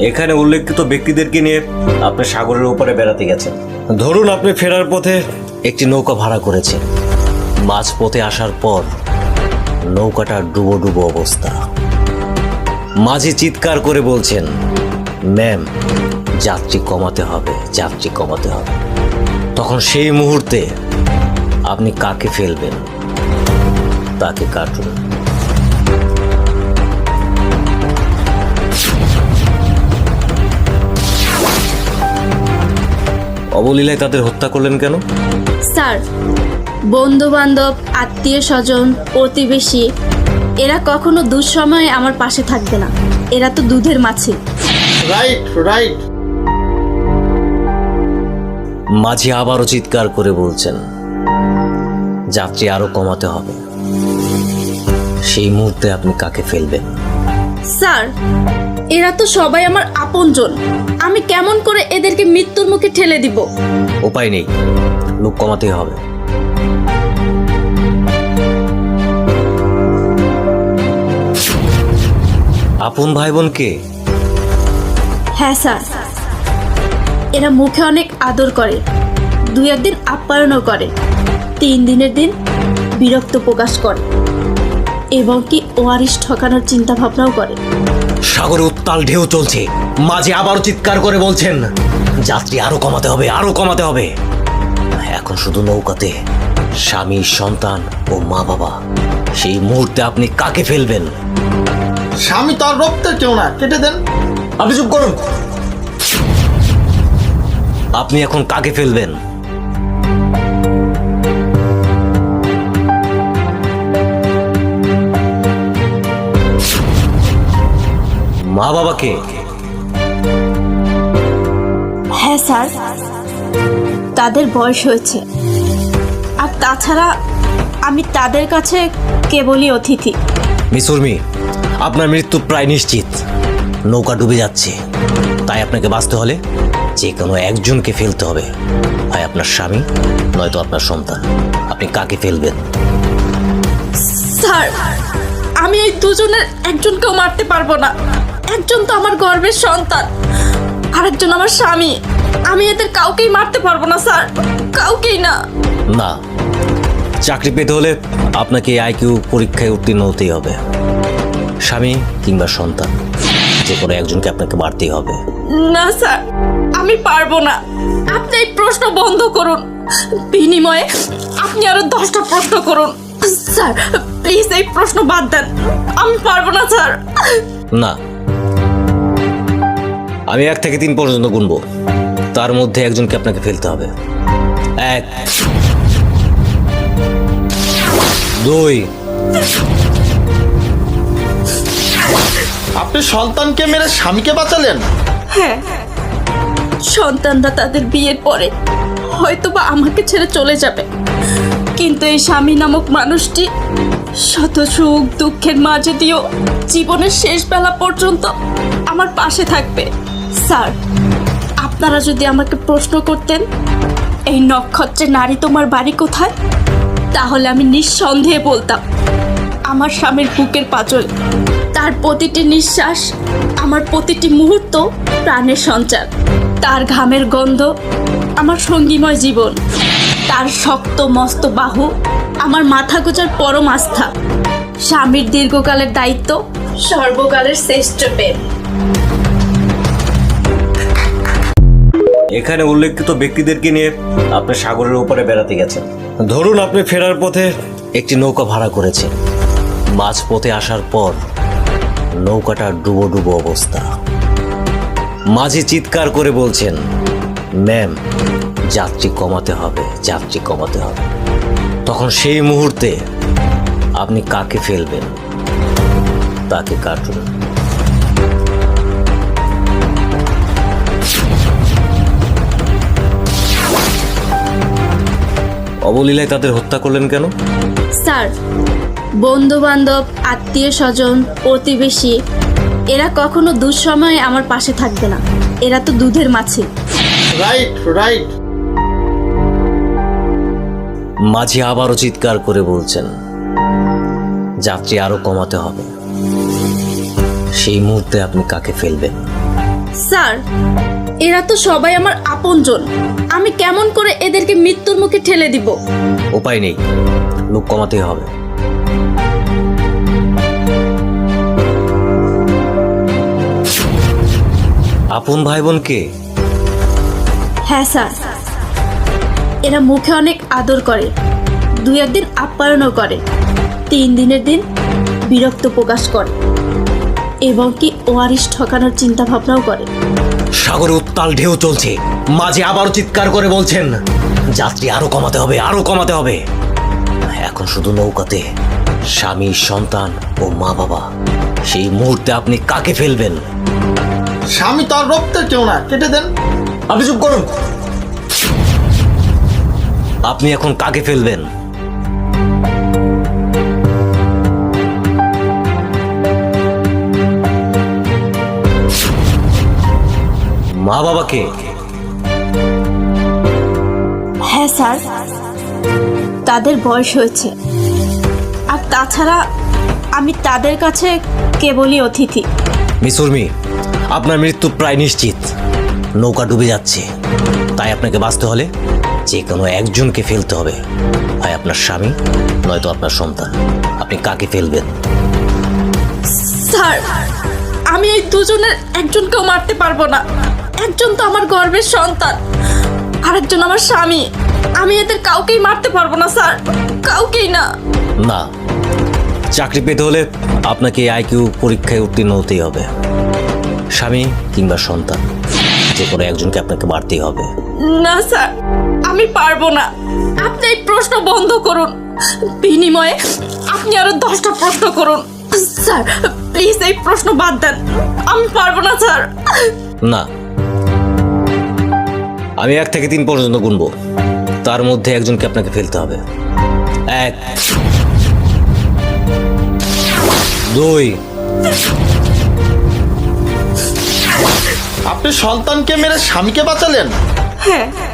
এখানে উল্লেখিত ব্যক্তিদেরকে নিয়ে আপনি সাগরের উপরে বেড়াতে গেছেন। ধরুন আপনি ফেরার পথে একটি নৌকা ভাড়া করেছেন মাঝ পথে আসার পর নৌকাটা ডুবো ডুবো অবস্থা। মাঝি চিৎকার করে বলছেন, ম্যাম, যাত্রী কমাতে হবে, যাত্রী কমাতে হবে। তখন সেই মুহূর্তে আপনি কাকে ফেলবেন? তাকে কাটুন। অবলীলায় তাদের হত্যা করলেন কেন? স্যার বন্ধু বান্ধব আত্মীয় স্বজন প্রতিবেশী এরা কখনো দুঃসময়ে আমার পাশে থাকবে না। এরা তো দুধের মাছি। রাইট রাইট মাঝি আবারও চিৎকার করে বলছেন যাত্রী আরও কমাতে হবে। সেই মুহূর্তে আপনি কাকে ফেলবেন? স্যার এরা তো সবাই আমার আপনজন। আমি কেমন করে এদেরকে মৃত্যুর মুখে ঠেলে দিব? উপায় নেই। লোক কমাতেই হবে। আপন ভাই বোনকে হ্যাঁ স্যার। এরা মুখে অনেক আদর করে। দুই একদিন আপ্যায়নও করে। তিন দিনের দিন বিরক্ত প্রকাশ করে। এবং কি ওয়ারিশ ঠকানোর চিন্তা ভাবনাও করে। সাগরে উত্তাল ঢেউ চলছে। মাঝে আবারও চিৎকার করে বলছেন যাত্রী আরও কমাতে হবে আরও কমাতে হবে। এখন শুধু নৌকাতে স্বামী সন্তান ও মা বাবা সেই মুহূর্তে আপনি কাকে ফেলবেন? স্বামী তো আর রক্তের কেউ না কেটে দেন। আপনি চুপ করুন। আপনি এখন কাকে ফেলবেন? বাবাকে হ্যাঁ স্যার। তাদের বয়স হয়েছে। আর তাছাড়া আমি তাদের কাছে কেবলই অতিথি। মিস উর্মি আপনার মৃত্যু প্রায় নিশ্চিত। নৌকা ডুবে যাচ্ছে। তাই আপনাকে বাঁচতে হলে যে কোনো একজনকে ফেলতে হবে। হয় আপনার স্বামী নয়তো আপনার সন্তান। আপনি কাকে ফেলবেন? স্যার আমি এই দুজনের একজনকেও মারতে পারব না। একজন তো আমার গর্বের সন্তান আরেকজন আমার স্বামী। আমি এদের কাউকেই মারতে পারব না স্যার। কাউকেই না। না চাকরি পেতে হলে আপনাকে আইকিউ পরীক্ষায় উত্তীর্ণ হতেই হবে। স্বামী কিংবা সন্তান যে কোনো একজনকে আপনাকে মারতেই হবে। না স্যার আমি পারব না। আপনি এই প্রশ্ন বন্ধ করুন। বিনিময়ে আপনি আরও দশটা প্রশ্ন করুন। স্যার প্লিজ এই প্রশ্ন বাদ দেন। আমি পারব না স্যার। না আমি এক থেকে তিন পর্যন্ত গুনবো। তার মধ্যে একজনকে আপনাকে ফেলতে হবে। এক দুই। আপনি সন্তানকে মেরে স্বামীকে বাঁচালেন? হ্যাঁ। সন্তানরা তাদের বিয়ের পরে হয়তোবা আমাকে ছেড়ে চলে যাবে। কিন্তু এই স্বামী নামক মানুষটি শত সুখ দুঃখের মাঝে দিয়েও জীবনের শেষ বেলা পর্যন্ত আমার পাশে থাকবে। স্যার, আপনারা যদি আমাকে প্রশ্ন করতেন, এই নক্ষত্রে নারী তোমার বাড়ি কোথায়? তাহলে আমি নিঃসন্দেহে বলতাম, আমার স্বামীর বুকের পাঁচল, তার প্রতিটি নিঃশ্বাস, আমার প্রতিটি মুহূর্ত প্রাণের সঞ্চার, তার ঘামের গন্ধ, আমার সঙ্গীময় জীবন, তার শক্ত, মস্ত বাহু, আমার মাথা গোচার পরম আস্থা, স্বামীর দীর্ঘকালের দায়িত্ব, সর্বকালের শ্রেষ্ঠ প্রেম। এখানে উল্লেখিত ব্যক্তিদেরকে নিয়ে আপনি সাগরের উপরে বেড়াতে গেছেন। ধরুন আপনি ফেরার পথে একটি নৌকা ভাড়া করেছেন মাঝ পথে আসার পর নৌকাটা ডুবো ডুবো অবস্থা। মাঝি চিৎকার করে বলছেন ম্যাম যাত্রী কমাতে হবে যাত্রী কমাতে হবে। তখন সেই মুহূর্তে আপনি কাকে ফেলবেন? তাকে কাটুন। অবলীলায় তাদের হত্যা করলেন কেন? স্যার বন্ধু বান্ধব আত্মীয় স্বজন প্রতিবেশী এরা কখনো দুঃসময়ে আমার পাশে থাকবে না। এরা তো দুধের মাছি। রাইট রাইট মাঝি আবারও চিৎকার করে বলছেন যাত্রী আরও কমাতে হবে। সেই মুহূর্তে আপনি কাকে ফেলবেন? স্যার এরা তো সবাই আমার আপনজন। আমি কেমন করে এদেরকে মৃত্যুর মুখে ঠেলে দিব? উপায় নেই। লোক কমাতেই হবে। আপন ভাই বোনকে হ্যাঁ স্যার। এরা মুখে অনেক আদর করে। দুই একদিন আপ্যায়নও করে। তিন দিনের দিন বিরক্ত প্রকাশ করে। এবং কি ওয়ারিশ ঠকানোর চিন্তা ভাবনাও করে। সাগরে উত্তাল ঢেউ চলছে। মাঝে আবারও চিৎকার করে বলছেন যাত্রী আরও কমাতে হবে আরও কমাতে হবে। এখন শুধু নৌকাতে স্বামী সন্তান ও মা বাবা সেই মুহূর্তে আপনি কাকে ফেলবেন? স্বামী তো আর রক্তের কেউ না কেটে দেন। আপনি চুপ করুন। আপনি এখন কাকে ফেলবেন? মা বাবাকে হ্যাঁ স্যার। তাদের বয়স হয়েছে। আর তাছাড়া আমি তাদের কাছে কেবলই অতিথি। মিস উর্মি আপনার মৃত্যু প্রায় নিশ্চিত। নৌকা ডুবে যাচ্ছে। তাই আপনাকে বাঁচতে হলে যে কোনো একজনকে ফেলতে হবে। হয় আপনার স্বামী নয়তো আপনার সন্তান। আপনি কাকে ফেলবেন? স্যার আমি এই দুজনের একজনকেও মারতে পারব না। একজন তো আমার গর্বের সন্তান আরেকজন আমার স্বামী। আমি এদের কাউকেই মারতে পারব না স্যার। কাউকেই না। না চাকরি পেতে হলে আপনাকে আইকিউ পরীক্ষায় উত্তীর্ণ হতেই হবে। স্বামী কিংবা সন্তান যে কোনো একজনকে আপনাকে মারতেই হবে। না স্যার আমি পারব না। আপনি এই প্রশ্ন বন্ধ করুন। বিনিময়ে আপনি আরও দশটা প্রশ্ন করুন। স্যার প্লিজ এই প্রশ্ন বাদ দেন। আমি পারব না স্যার। না আমি এক থেকে তিন পর্যন্ত গুনবো। তার মধ্যে একজনকে আপনাকে ফেলতে হবে। এক দুই। আপনি সন্তানকে মেরে স্বামীকে বাঁচালেন? হ্যাঁ।